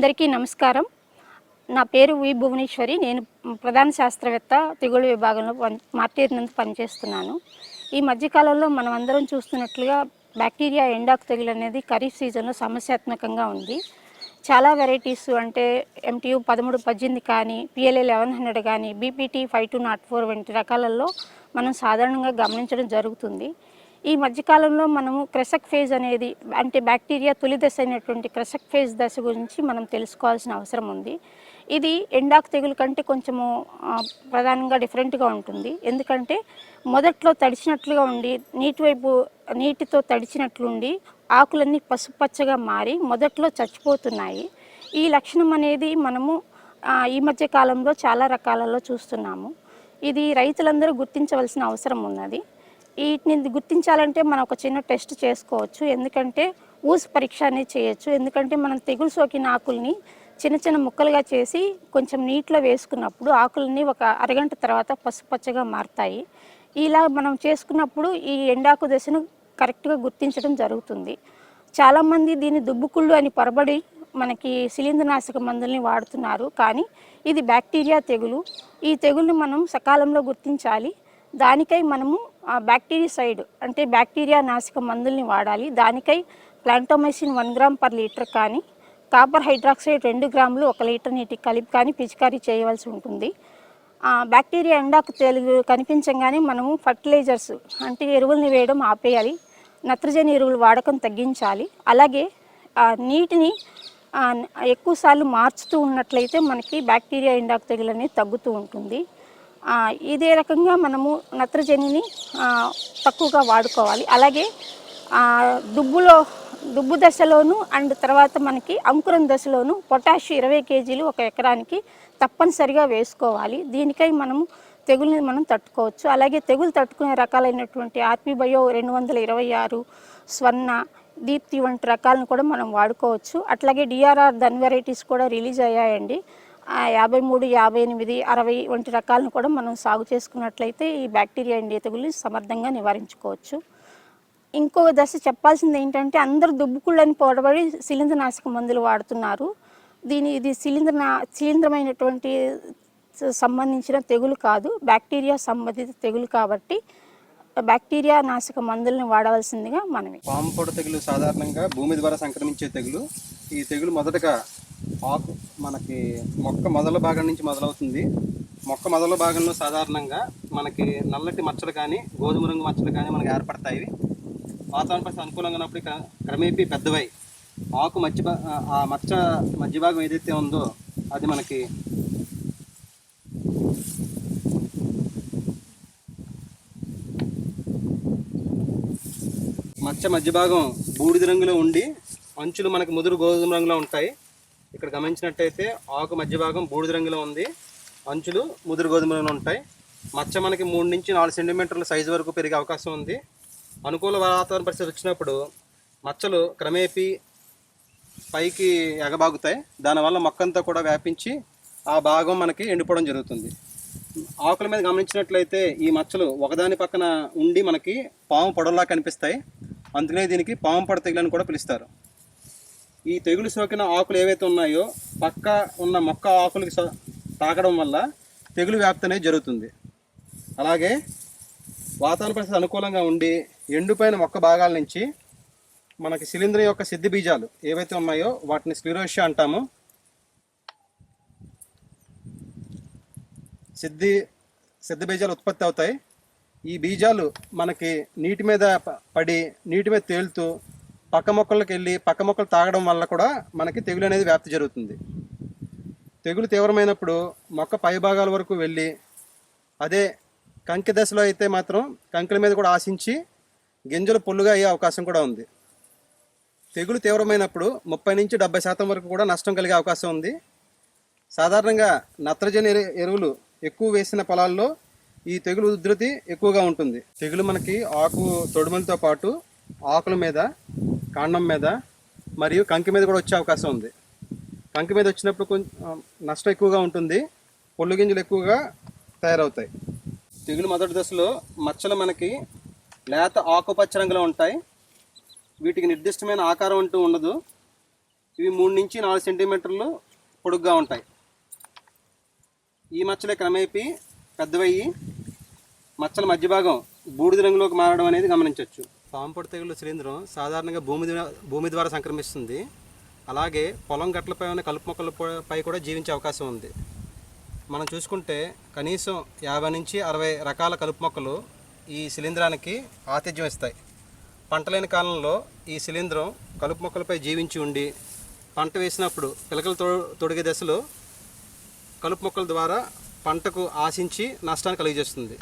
అందరికీ నమస్కారం. నా పేరు వి భువనేశ్వరి. నేను ప్రధాన శాస్త్రవేత్త తెగులు విభాగంలో పని మార్టేర్ పనిచేస్తున్నాను. ఈ మధ్యకాలంలో మనం అందరం చూస్తున్నట్లుగా బ్యాక్టీరియా ఎండాకు తెగులు అనేది ఖరీఫ్ సీజన్లో సమస్యాత్మకంగా ఉంది. చాలా వెరైటీస్ అంటే ఎంటీయూ పదమూడు పద్దెనిమిది కానీ పిఎల్ఏ లెవెన్ హండ్రెడ్ కానీ BPT five two nought four వంటి రకాలలో మనం సాధారణంగా గమనించడం జరుగుతుంది. ఈ మధ్యకాలంలో మనము క్రెసక్ ఫేజ్ అనేది అంటే బ్యాక్టీరియా తొలి దశ అయినటువంటి క్రెసక్ ఫేజ్ దశ గురించి మనం తెలుసుకోవాల్సిన అవసరం ఉంది. ఇది ఎండాకు తెగులు కంటే కొంచెము ప్రధానంగా డిఫరెంట్గా ఉంటుంది. ఎందుకంటే మొదట్లో తడిచినట్లుగా ఉండి నీటి వైపు నీటితో తడిచినట్లుండి ఆకులన్నీ పసుపచ్చగా మారి మొదట్లో చచ్చిపోతున్నాయి. ఈ లక్షణం అనేది మనము ఈ మధ్య కాలంలో చాలా రకాలలో చూస్తున్నాము. ఇది రైతులందరూ గుర్తించవలసిన అవసరం ఉన్నది. వీటిని గుర్తించాలంటే మనం ఒక చిన్న టెస్ట్ చేసుకోవచ్చు. ఎందుకంటే ఊసి పరీక్ష అనేది చేయొచ్చు. ఎందుకంటే మనం తెగులు సోకిన ఆకుల్ని చిన్న చిన్న ముక్కలుగా చేసి కొంచెం నీటిలో వేసుకున్నప్పుడు ఆకులన్నీ ఒక అరగంట తర్వాత పసుపచ్చగా మారుతాయి. ఇలా మనం చేసుకున్నప్పుడు ఈ ఎండాకు దశను కరెక్ట్గా గుర్తించడం జరుగుతుంది. చాలామంది దీన్ని దుబ్బుకుళ్ళు అని పొరబడి మనకి శిలీంద్రనాశక మందుల్ని వాడుతున్నారు. కానీ ఇది బ్యాక్టీరియా తెగులు. ఈ తెగుల్ని మనం సకాలంలో గుర్తించాలి. దానికై మనము ఆ బ్యాక్టీరిసైడ్ అంటే బ్యాక్టీరియా నాశక మందుల్ని వాడాలి. దానికై plantomycin one gram per litre కానీ కాపర్ హైడ్రాక్సైడ్ రెండు గ్రాములు ఒక లీటర్ నీటికి కలిపి కానీ పిచికారీ చేయవలసి ఉంటుంది. ఆ, బ్యాక్టీరియా ఎండాకు తెలుగు కనిపించగానే మనము ఫర్టిలైజర్స్ అంటే ఎరువుల్ని వేయడం ఆపేయాలి. నత్రజని ఎరువులు వాడకం తగ్గించాలి. అలాగే ఆ, నీటిని ఎక్కువసార్లు మార్చుతూ ఉన్నట్లయితే మనకి బ్యాక్టీరియా ఎండాకు తెగులు అనేది తగ్గుతూ ఉంటుంది. ఇదే రకంగా మనము నత్రజనిని తక్కువగా వాడుకోవాలి. అలాగే దుబ్బులో దుబ్బు దశలోను అండ్ తర్వాత మనకి అంకురం దశలోను పొటాష్ ఇరవై కేజీలు ఒక ఎకరానికి తప్పనిసరిగా వేసుకోవాలి. దీనికై మనము తెగుల్ని మనం తట్టుకోవచ్చు. అలాగే తెగులు తట్టుకునే రకాలైనటువంటి ఆర్పి బయో రెండు వందల ఇరవై ఆరు స్వర్ణ దీప్తి వంటి రకాలను కూడా మనం వాడుకోవచ్చు. అట్లాగే డిఆర్ఆర్ ధన్ వెరైటీస్ కూడా రిలీజ్ అయ్యాయండి. యాభై మూడు యాభై ఎనిమిది అరవై వంటి రకాలను కూడా మనం సాగు చేసుకున్నట్లయితే ఈ బ్యాక్టీరియా ఇండియా తెగులు సమర్థంగా నివారించుకోవచ్చు. ఇంకో దశ చెప్పాల్సింది ఏంటంటే అందరూ దుబ్బుకుళ్ళని పొడబడి శిలీంద్రనాశక మందులు వాడుతున్నారు. దీని ఇది శిలీంద్ర శిలీంద్రమైనటువంటి సంబంధించిన తెగులు కాదు బ్యాక్టీరియా సంబంధిత తెగులు కాబట్టి బ్యాక్టీరియా నాశక మందులను వాడవలసిందిగా మనమే పాంపొడ తెగులు సాధారణంగా భూమి ద్వారా సంక్రమించే తెగులు. ఈ తెగులు మొదటగా ఆకు మనకి మొక్క మొదల భాగం నుంచి మొదలవుతుంది. మొక్క మొదల భాగంలో సాధారణంగా మనకి నల్లటి మచ్చలు కానీ గోధుమ రంగు మచ్చలు కానీ మనకి ఏర్పడతాయి. వాతావరణ పరిస్థితి అనుకూలంగా ఉన్నప్పుడు క్రమేపీ పెద్దవై ఆకు మధ్య ఆ మచ్చ మధ్య భాగం ఏదైతే ఉందో అది మనకి మచ్చ మధ్య భాగం బూడిద రంగులో ఉండి అంచులు మనకు ముదురు గోధుమ రంగులో ఉంటాయి. ఇక్కడ గమనించినట్టయితే ఆకు మధ్య భాగం బూడిద రంగులో ఉంది. అంచులు ముదురు గోధుమలోనే ఉంటాయి. మచ్చ మనకి మూడు నుంచి నాలుగు సెంటీమీటర్ల సైజు వరకు పెరిగే అవకాశం ఉంది. అనుకూల వాతావరణ పరిస్థితి వచ్చినప్పుడు మచ్చలు క్రమేపీ పైకి ఎగబాగుతాయి. దానివల్ల మొక్కంతా కూడా వ్యాపించి ఆ భాగం మనకి ఎండిపోవడం జరుగుతుంది. ఆకుల మీద గమనించినట్లయితే ఈ మచ్చలు ఒకదాని పక్కన ఉండి మనకి పాము పొడల్లా కనిపిస్తాయి. అందుకనే దీనికి పాము పొడ తెగులని కూడా పిలుస్తారు. ఈ తెగులు సోకిన ఆకులు ఏవైతే ఉన్నాయో పక్క ఉన్న మొక్క ఆకులకి తాకడం వల్ల తెగులు వ్యాప్తి అనేది జరుగుతుంది. అలాగే వాతావరణ పరిస్థితి అనుకూలంగా ఉండి ఎండిపోయిన మొక్క భాగాల నుంచి మనకి శిలీంధ్రం యొక్క సిద్ధి బీజాలు ఏవైతే ఉన్నాయో వాటిని స్క్లిరోషియా అంటాము. సిద్ధి సిద్ధ బీజాలు ఉత్పత్తి అవుతాయి. ఈ బీజాలు మనకి నీటి మీద పడి నీటి మీద తేలుతూ పక్క మొక్కలకు వెళ్ళి పక్క మొక్కలు తాగడం వల్ల కూడా మనకి తెగులు అనేది వ్యాప్తి జరుగుతుంది. తెగులు తీవ్రమైనప్పుడు మొక్క పై భాగాల వరకు వెళ్ళి అదే కంకి దశలో అయితే మాత్రం కంకిల మీద కూడా ఆశించి గింజలు పొల్లుగా అయ్యే అవకాశం కూడా ఉంది. తెగులు తీవ్రమైనప్పుడు ముప్పై నుంచి డెబ్బై శాతం వరకు కూడా నష్టం కలిగే అవకాశం ఉంది. సాధారణంగా నత్రజని ఎరువులు ఎక్కువ వేసిన పొలాల్లో ఈ తెగులు ఉధృతి ఎక్కువగా ఉంటుంది. తెగులు మనకి ఆకు తొడుమలతో పాటు ఆకుల మీద కాండం మీద మరియు కంకి మీద కూడా వచ్చే అవకాశం ఉంది. కంకి మీద వచ్చినప్పుడు కొంచెం నష్టం ఎక్కువగా ఉంటుంది. పొల్లు గింజలు ఎక్కువగా తయారవుతాయి. తెగులు మొదటి దశలో మచ్చలు మనకి లేత ఆకుపచ్చ రంగులో ఉంటాయి. వీటికి నిర్దిష్టమైన ఆకారం అంటూ ఉండదు. ఇవి మూడు నుంచి నాలుగు సెంటీమీటర్లు పొడుగ్గా ఉంటాయి. ఈ మచ్చలే క్రమేపీ పెద్దవయ్యి మచ్చల మధ్య భాగం బూడిద రంగులోకి మారడం అనేది గమనించవచ్చు. పాంపొడి తెగులు శిలీంధ్రం సాధారణంగా భూమి భూమి ద్వారా సంక్రమిస్తుంది. అలాగే పొలం గట్లపై ఉన్న కలుపు మొక్కలపై కూడా జీవించే అవకాశం ఉంది. మనం చూసుకుంటే కనీసం యాభై నుంచి అరవై రకాల కలుపు మొక్కలు ఈ శిలీంధ్రానికి ఆతిథ్యం ఇస్తాయి. పంట లేని కాలంలో ఈ శిలీంధ్రం కలుపు మొక్కలపై జీవించి ఉండి పంట వేసినప్పుడు పిలకలు తొ తొడిగే దశలో కలుపు మొక్కల ద్వారా పంటకు ఆశించి నష్టాన్ని కలిగజేస్తుంది.